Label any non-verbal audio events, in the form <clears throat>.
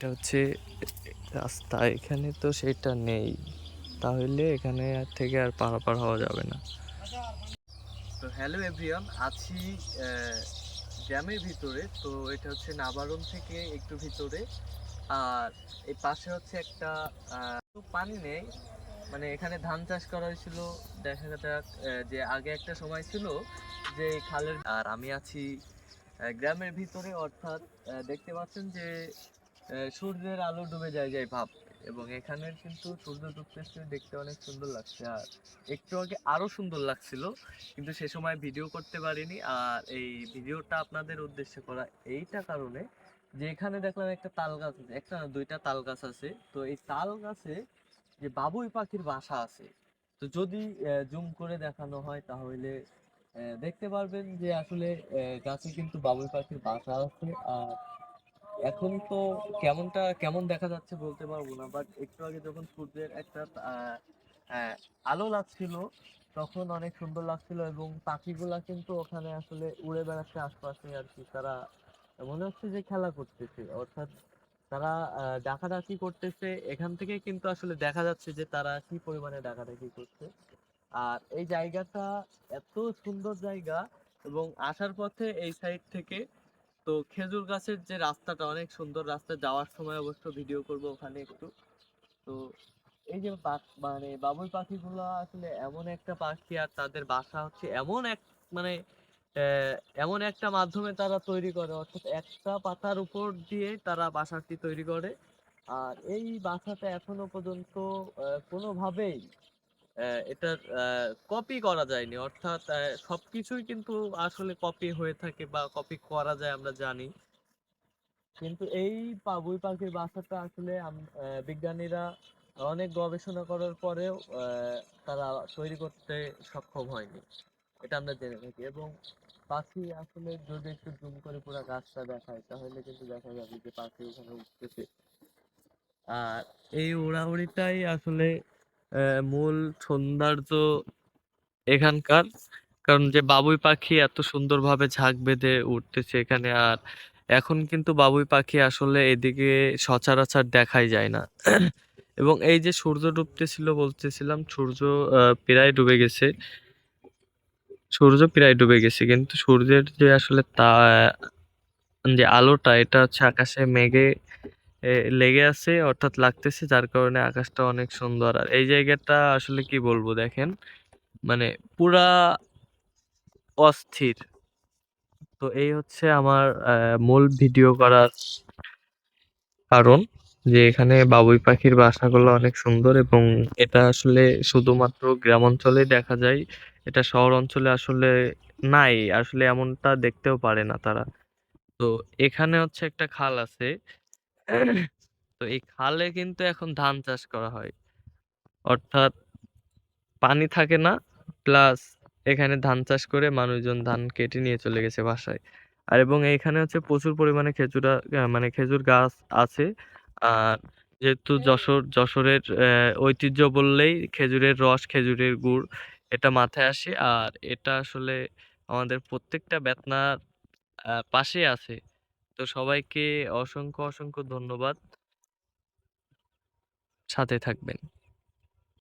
এটা হচ্ছে, রাস্তা এখানে তো সেটা নেই। তাহলে এখানে আর থেকে আর পারাপার হওয়া যাবে না। তো হ্যালো এভরিওয়ান, আছি গ্রামের ভিতরে। তো এটা হচ্ছে নাবারণ থেকে একটু ভিতরে। আর এই পাশে হচ্ছে একটা পানি নেই। মানে এখানে ধান চাষ করা হয়েছিল। দেখা যাক যে আগে একটা সময় ছিল যে খালের আর আমি আছি গ্রামের ভিতরে। অর্থাৎ দেখতে পাচ্ছেন যে সূর্যের আলো ডুবে যায় যায় ভাব। এবং এখানের কিন্তু সূর্য ডুবতেছে দেখতে অনেক সুন্দর লাগছে। আর একটু আগে আরও সুন্দর লাগছিল, কিন্তু সে সময় ভিডিও করতে পারিনি। আর এই ভিডিওটা আপনাদের উদ্দেশ্যে করা এইটা কারণে যে এখানে দেখলাম একটা তাল গাছ আছে, একটা না, দুইটা তাল গাছ আছে। তো এই তাল গাছে যে বাবুই পাখির বাসা আছে, তো যদি জুম করে দেখানো হয় তাহলে দেখতে পারবেন যে আসলে গাছে কিন্তু বাবুই পাখির বাসা আছে। আর এখন তো কেমনটা, কেমন দেখা যাচ্ছে বলতে পারব না বাট একটু আগে যখন সূর্যের একটা আলো লাগছিল, তখন অনেক সুন্দর লাগছিল এবং পাখিগুলা কিন্তু ওখানে আসলে উড়ে বেড়াচ্ছে আশপাশে আর কি। তারা, মনে হচ্ছে যে খেলা করতেছে, অর্থাৎ তারা ডাকাডাকি করতেছে। এখান থেকে কিন্তু আসলে দেখা যাচ্ছে যে তারা কি পরিমাণে ডাকাডাকি করছে। আর এই জায়গাটা এত সুন্দর জায়গা এবং আসার পথে এই সাইড থেকে তো খেজুর গাছের যে রাস্তাটা, অনেক সুন্দর রাস্তা। যাওয়ার সময় অবশ্য ভিডিও করব ওখানে একটু। তো এই যে মানে বাবুই পাখিগুলো আসলে এমন একটা পাখি আর তাদের বাসা হচ্ছে এমন এক মানে এমন একটা মাধ্যমে তারা তৈরি করে। অর্থাৎ একটা পাতার উপর দিয়ে তারা বাসাটি তৈরি করে। আর এই বাসাটা এখনও পর্যন্ত কোনোভাবেই এটার কপি করা যায়নি। অর্থাৎ সবকিছুই কিন্তু আসলে কপি হয়ে থাকে বা কপি করা যায় আমরা জানি। কিন্তু এই বাবুই পাখির বাসাটা আসলে বিজ্ঞানীরা অনেক গবেষণা করার পরেও তারা তৈরি করতে সক্ষম হয়নি। এটা আমরা জেনে থাকি। এবং পাখি আসলে যদি একটু জুম করে পুরো গাছটা দেখায়, তাহলে কিন্তু দেখা যাবে যে পাখি ওখানে উঠতেছে। আর এই উড়াউড়িটাই আসলে মূল সৌন্দর্য এখানকার। কারণ যে বাবুই পাখি এত সুন্দরভাবে ঝাঁক বেঁধে উঠতেছে এখানে, আর এখন কিন্তু বাবুই পাখি আসলে এদিকে সচরাচর দেখাই যায় না। <clears throat> এবং এই যে সূর্য ডুবতেছিল বলতেছিলাম, সূর্য প্রায় ডুবে গেছে। সূর্য প্রায় ডুবে গেছে, কিন্তু সূর্যের যে আসলে তা, যে আলোটা, এটা হচ্ছে আকাশে মেঘে লেগে আছে, অর্থাৎ লাগতেছে, যার কারণে আকাশটা অনেক সুন্দর। আর এই জায়গাটা আসলে কি বলব দেখেন মানে পুরা অস্থির। তো এই হচ্ছে আমার মূল ভিডিও করার কারণ যে এখানে বাবুই পাখির বাসাগুলো অনেক সুন্দর এবং এটা আসলে শুধুমাত্র গ্রাম অঞ্চলে দেখা যায়, এটা শহর অঞ্চলে আসলে নাই, আসলে এমনটা দেখতেও পারে না তারা। তো এখানে হচ্ছে একটা খাল আছে তো এই খালে কিন্তু এখন ধান চাষ করা হয়। অর্থাৎ পানি থাকে না, প্লাস এখানে ধান চাষ করে মানুষজন ধান কেটে নিয়ে চলে গেছে বাসায়। আর এবং এইখানে হচ্ছে প্রচুর পরিমাণে খেজুরা মানে খেজুর গাছ আছে। আর যেহেতু যশোর, যশোরের ঐতিহ্য বললেই খেজুরের রস, খেজুরের গুড় এটা মাথায় আসে। আর এটা আসলে আমাদের প্রত্যেকটা বেতনার পাশে আছে। তো সবাইকে অসংখ্য অসংখ্য ধন্যবাদ। সাথে থাকবেন।